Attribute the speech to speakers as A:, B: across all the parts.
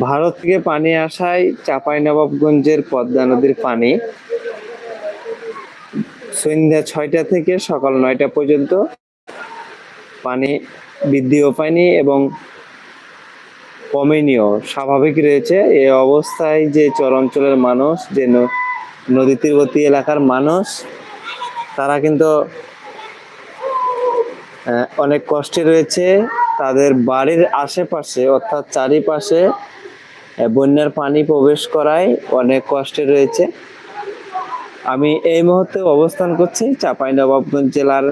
A: ভারত থেকে পানি আসায় চাঁপাইনবাবগঞ্জের পদ্মা নদীর পানি সন্ধ্যা ছয়টা থেকে সকাল নয়টা পর্যন্ত পানি বৃদ্ধিও পায়নি এবং কমেনিও স্বাভাবিক রয়েছে। এ অবস্থায় যে চরাঞ্চলের মানুষ, যে নদী তীরবর্তী এলাকার মানুষ, তারা কিন্তু অনেক কষ্টে রয়েছে। তাদের বাড়ির আশেপাশে অর্থাৎ চারিপাশে বন্যার পানি প্রবেশ করায় অনেক কষ্টে রয়েছে। আমি এই মুহূর্তে অবস্থান করছি চাঁপাইনবাবগঞ্জ জেলার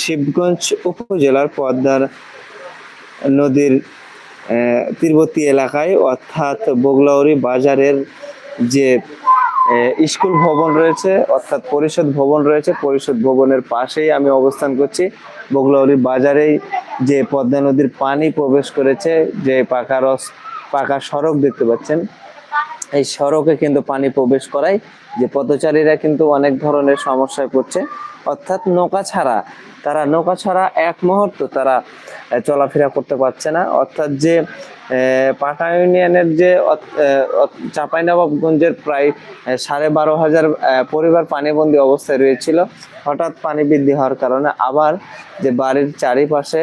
A: শিবগঞ্জ উপজেলার পদ্মার নদীর তীরবর্তী এলাকায়, অর্থাৎ বগলাউরি বাজারের যে স্কুল ভবন রয়েছে, অর্থাৎ পরিষদ ভবন রয়েছে, পরিষদ ভবনের পাশেই আমি অবস্থান করছি। বগলাউরি বাজারেই যে পদ্মা নদীর পানি প্রবেশ করেছে, যে পাকা রস পাকা সড়ক দেখতে পাচ্ছেন। এই সড়কে কিন্তু পানি প্রবেশ করায়, যে পথচারীরা কিন্তু অনেক ধরনের সমস্যায় পড়ছে। অর্থাৎ নৌকা ছাড়া, তারা নৌকা ছাড়া এক মুহূর্ত তারা চলাফেরা করতে পারছে না। অর্থাৎ যে পাকা ইউনিয়নের যে চাঁপাইনবাবগঞ্জের প্রায় সাড়ে বারো হাজার পরিবার পানিবন্দী অবস্থায় রয়েছিল। হঠাৎ পানি বৃদ্ধি হওয়ার কারণে আবার যে বাড়ির চারিপাশে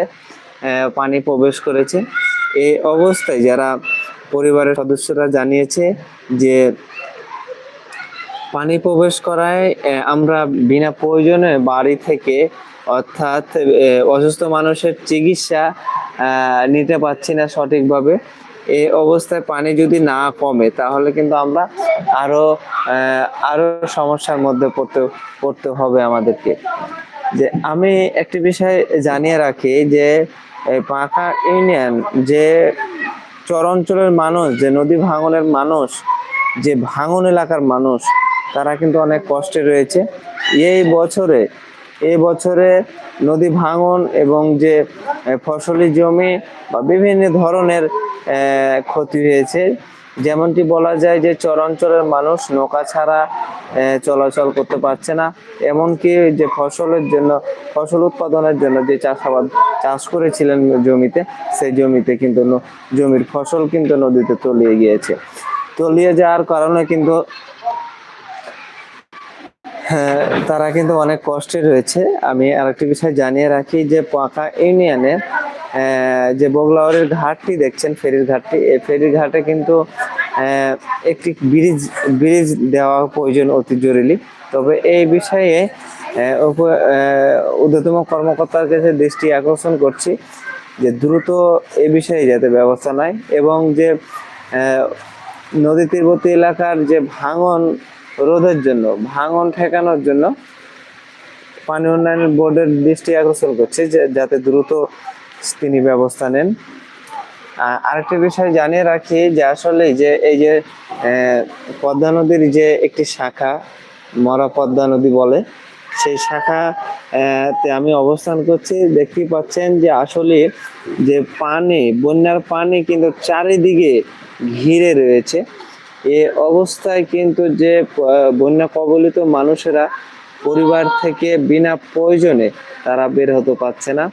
A: পানি প্রবেশ করেছে। এই অবস্থায় যারা পরিবারের সদস্যরা জানিয়েছে যে পানি প্রবেশ করায় আমরা বিনা প্রয়োজনে বাড়ি থেকে অর্থাৎ অসুস্থ মানুষের চিকিৎসা নিতে পারছি না সঠিকভাবে। এই অবস্থায় পানি যদি না কমে, তাহলে কিন্তু আমরা আরও আরও সমস্যার মধ্যে পড়তে পড়তে হবে আমাদেরকে। যে আমি একটি বিষয় জানিয়ে রাখি যে পাকা ইউনিয়ন যে চরাঞ্চলের মানুষ, যে নদী ভাঙনের মানুষ, যে ভাঙন এলাকার মানুষ, তারা কিন্তু অনেক কষ্টে রয়েছে। এই বছরে এই বছরে নদী ভাঙন এবং যে ফসলি জমি বা বিভিন্ন ধরনের ক্ষতি হয়েছে। যেমনটি বলা যায় যে চরাঞ্চলের মানুষ নৌকা ছাড়া চলাচল করতে পারছে না। এমনকি যে ফসলের জন্য, ফসল উৎপাদনের জন্য যে চাষাবাদ চাষ করেছিলেন জমিতে, সেই জমিতে কিন্তু জমির ফসল কিন্তু নদীতে তলিয়ে গিয়েছে। তলিয়ে যাওয়ার কারণে কিন্তু তারা কিন্তু অনেক কষ্টে রয়েছে। আমি আরেকটি বিষয় জানিয়ে রাখি যে পাকা ইউনিয়নে যে বগলাওয়ারের ঘাটটি দেখছেন, ফেরির ঘাটটি, এই ফেরির ঘাটে কিন্তু একটি ব্রিজ ব্রিজ দেওয়া প্রয়োজন অতি জরুরি। তবে এই বিষয়ে ঊর্ধ্বতম কর্মকর্তার কাছে দৃষ্টি আকর্ষণ করছি যে দ্রুত এ বিষয়ে যাতে ব্যবস্থা নেয় এবং যে নদী তীরবর্তী এলাকার যে ভাঙন রোধের জন্য, ভাঙন ঠেকানোর জন্য পানি উন্নয়ন বোর্ডের দৃষ্টি আকর্ষণ করছে যাতে দ্রুত তিনি ব্যবস্থা নেন। আরেকটি বিষয় জানিয়ে রাখি যে আসলে যে এই যে পদ্মা নদীর যে একটি শাখা, মরা পদ্মা নদী বলে, সেই শাখা তে আমি অবস্থান করছি। দেখতেই পাচ্ছেন যে আসলে যে পানি, বন্যার পানি কিন্তু চারিদিকে ঘিরে রয়েছে। এ অবস্থায় কিন্তু যে বন্যা কবলিত মানুষেরা পরিবার থেকে বিনা প্রয়োজনে তারা বের হতে পারছে না।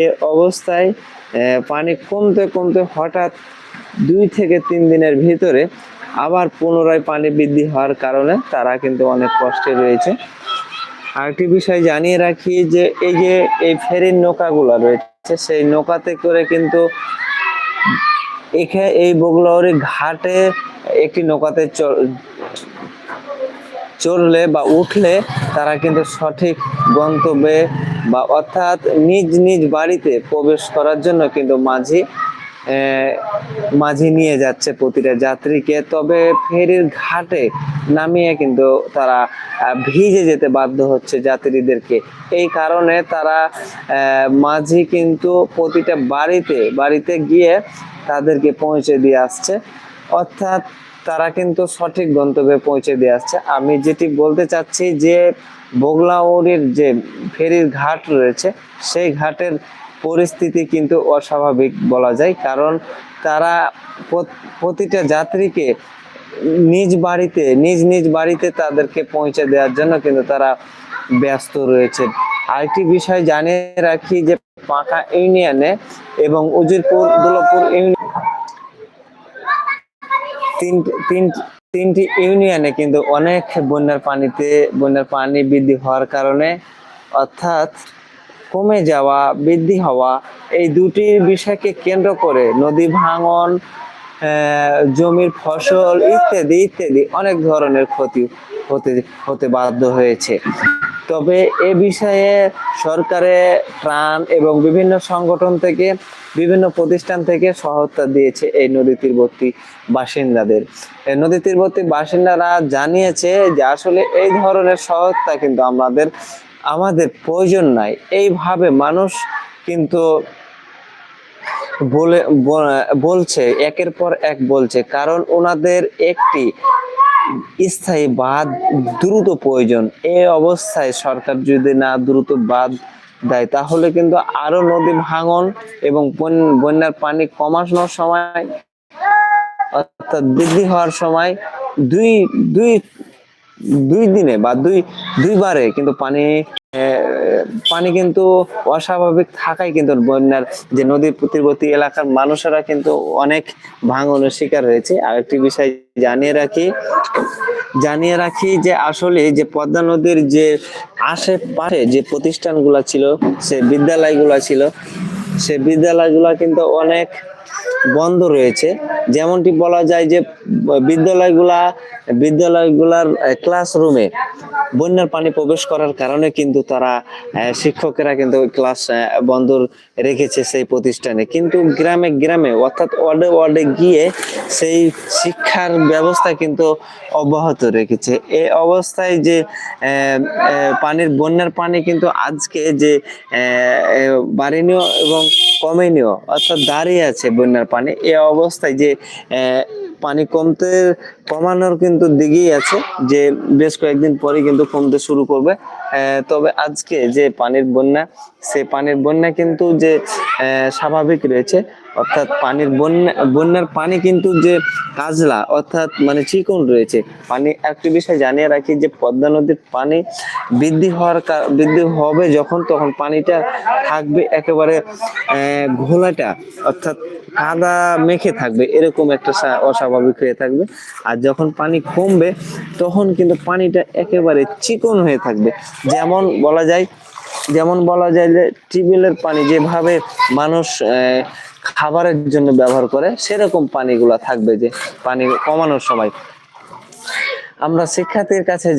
A: এ অবস্থায় পানি কমতে কমতে হঠাৎ দুই থেকে তিন দিনের ভিতরে আবার পুনরায় পানি বৃদ্ধি হওয়ার কারণে তারা কিন্তু অনেক কষ্টে রয়েছে। আরেকটি বিষয় জানিয়ে রাখি যে, এই যে, এই ফেরির নৌকাগুলো রয়েছে, সেই নৌকাতে করে কিন্তু এখানে এই বগলাউরি ঘাটে একটি নৌকাতে চ- চললে বা উঠলে তারা কিন্তু সঠিক গন্তব্যে বা অর্থাৎ নিজ নিজ বাড়িতে প্রবেশ করার জন্য কিন্তু মাঝি মাঝি নিয়ে যাচ্ছে প্রতিটা যাত্রীকে। তবে ফেরির ঘাটে নামিয়ে কিন্তু তারা ভিজে যেতে বাধ্য হচ্ছে যাত্রীদেরকে। এই কারণে তারা মাঝি কিন্তু প্রতিটা বাড়িতে বাড়িতে গিয়ে তাদেরকে পৌঁছে দিয়ে আসছে। অর্থাৎ তারা কিন্তু সঠিক গন্তব্যে পৌঁছে দিয়ে আসছে। আমি যেটি বলতে চাচ্ছি যে বগলাউড়ির যে ফেরির ঘাট রয়েছে, সেই ঘাটের পরিস্থিতি কিন্তু অস্বাভাবিক বলা যায়। কারণ তারা প্রতিটা যাত্রীকে নিজ বাড়িতে, নিজ নিজ বাড়িতে তাদেরকে পৌঁছে দেওয়ার জন্য কিন্তু তারা ব্যস্ত রয়েছে। আরেকটি বিষয় জানিয়ে রাখি যে পাকা ইউনিয়নে এবং উজিরপুর দুলপুর ইউনিয়ন তিন তিন, তিনটি ইউনিয়নে কিন্তু অনেক বন্যার পানিতে, বন্যার পানি বৃদ্ধি হওয়ার কারণে অর্থাৎ কমে যাওয়া, বৃদ্ধি হওয়া, এই দুটি বিষয়কে কেন্দ্র করে নদী ভাঙন জমির ফসল ইত্যাদি ইত্যাদি অনেক ধরনের ক্ষতি হতে হতে বাধ্য হয়েছে। তবে এ বিষয়ে সরকারে ত্রাণ এবং বিভিন্ন সংগঠন থেকে, বিভিন্ন প্রতিষ্ঠান থেকে সহায়তা দিয়েছে এই নদী তীরবর্তী বাসিন্দাদের। নদী তীরবর্তী বাসিন্দারা জানিয়েছে যে আসলে এই ধরনের সহায়তা কিন্তু আমাদের আমাদের প্রয়োজন নাই। এইভাবে মানুষ কিন্তু বলে, বলছে, একের পর এক বলছে। কারণ ওনাদের একটি স্থায়ী বাঁধ দ্রুত প্রয়োজন। এ অবস্থায় সরকার যদি না দ্রুত বাঁধ দেয়, তাহলে কিন্তু আরও নদী ভাঙন এবং বন- বন্যার পানি কমানোর সময় অর্থাৎ বৃদ্ধি হওয়ার সময় দুই দুই দুই দিনে বা দুই, দুইবারে কিন্তু পানি পানি কিন্তু অস্বাভাবিক থাকায় কিন্তু বন্যার যে নদীর প্রতিবর্তী এলাকার মানুষেরা কিন্তু অনেক ভাঙনের শিকার হয়েছে। আর একটি বিষয় জানিয়ে রাখি জানিয়ে রাখি যে আসলে যে পদ্মা নদীর যে আশেপাশে যে প্রতিষ্ঠানগুলো ছিল, সে বিদ্যালয়গুলো ছিল, সে বিদ্যালয়গুলো কিন্তু অনেক বন্ধ রয়েছে। যেমনটি বলা যায় যে বিদ্যালয়গুলা, বিদ্যালয়গুলার ক্লাসরুমে বন্যার পানি প্রবেশ করার কারণে কিন্তু তারা শিক্ষকেরা কিন্তু ক্লাস বন্ধ রেখেছে সেই প্রতিষ্ঠানে। কিন্তু গ্রামে গ্রামে, অর্থাৎ ওয়ার্ডে ওয়ার্ডে গিয়ে সেই শিক্ষার ব্যবস্থা কিন্তু অব্যাহত রেখেছে। এই অবস্থায় যে পানির, বন্যার পানি কিন্তু আজকে যে বাড়েনীয় এবং কমেনীয় অর্থাৎ দাঁড়িয়ে আছে বন্যার পানি, এ অবস্থায় যে পানি কমতে কমানোর কিন্তু দিকেই আছে যে বেশ কয়েকদিন পরে কিন্তু কমতে শুরু করবে। তবে আজকে যে পানির বন্যা সে পানির বন্যা কিন্তু যে স্বাভাবিক রয়েছে, অর্থাৎ পানির বন্যা, বন্যার পানি কিন্তু যে কাজলা, অর্থাৎ মানে চিকন রয়েছে। পানি একটি বিষয় জানিয়ে রাখি যে, পদ্মা নদীর পানি বৃদ্ধি হওয়ার বৃদ্ধি হবে যখন, তখন পানিটা থাকবে একেবারে ঘোলাটা, অর্থাৎ কাদা মেখে থাকবে, এরকম একটা অস্বাভাবিক হয়ে থাকবে। আর যখন পানি কমবে, তখন কিন্তু পানিটা একেবারে চিকন হয়ে থাকবে। যেমন বলা যায়, যেমন বলা যায় যে টিউবওয়েলের পানি যেভাবে মানুষ খাবারের জন্য ব্যবহার করে, সেরকম পানিগুলা থাকবে যে পানি কমানোর সময়। আমরা শিক্ষার্থীর কাছে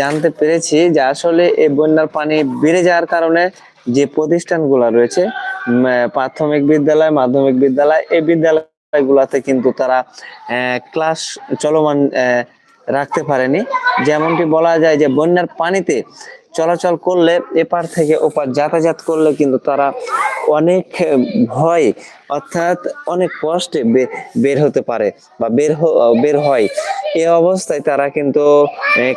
A: জানতে পেরেছি যে আসলে এই বন্যার পানি বেড়ে যাওয়ার কারণে যে প্রতিষ্ঠানগুলো রয়েছে প্রাথমিক বিদ্যালয়, মাধ্যমিক বিদ্যালয়, এই বিদ্যালয়গুলোতে কিন্তু তারা ক্লাস চলমান রাখতে পারেনি। যেমনটি বলা যায় যে, বন্যার পানিতে চলাচল করলে এপার থেকে ওপার যাতায়াত করলে কিন্তু তারা অনেক ভয়, অর্থাৎ অনেক কষ্টে বের হতে পারে বা বের বের হয়। এ অবস্থায় তারা কিন্তু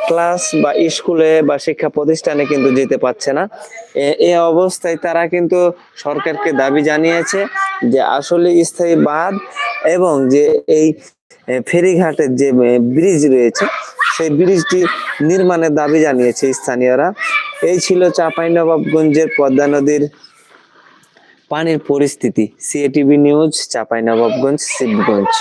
A: ক্লাস বা স্কুলে বা শিক্ষা প্রতিষ্ঠানে কিন্তু যেতে পারছে না। এ- অবস্থায় তারা কিন্তু সরকারকে দাবি জানিয়েছে যে, আসলে স্থায়ী বাদ এবং যে এই ফেরিঘাটের যে ব্রিজ রয়েছে, সেই ব্রিজটি নির্মাণের দাবি জানিয়েছে স্থানীয়রা। এই ছিল চাঁপাইনবাবগঞ্জের পদ্মা নদীর পানির পরিস্থিতি। সিএটিভি নিউজ চাঁপাইনবাবগঞ্জ শিবগঞ্জ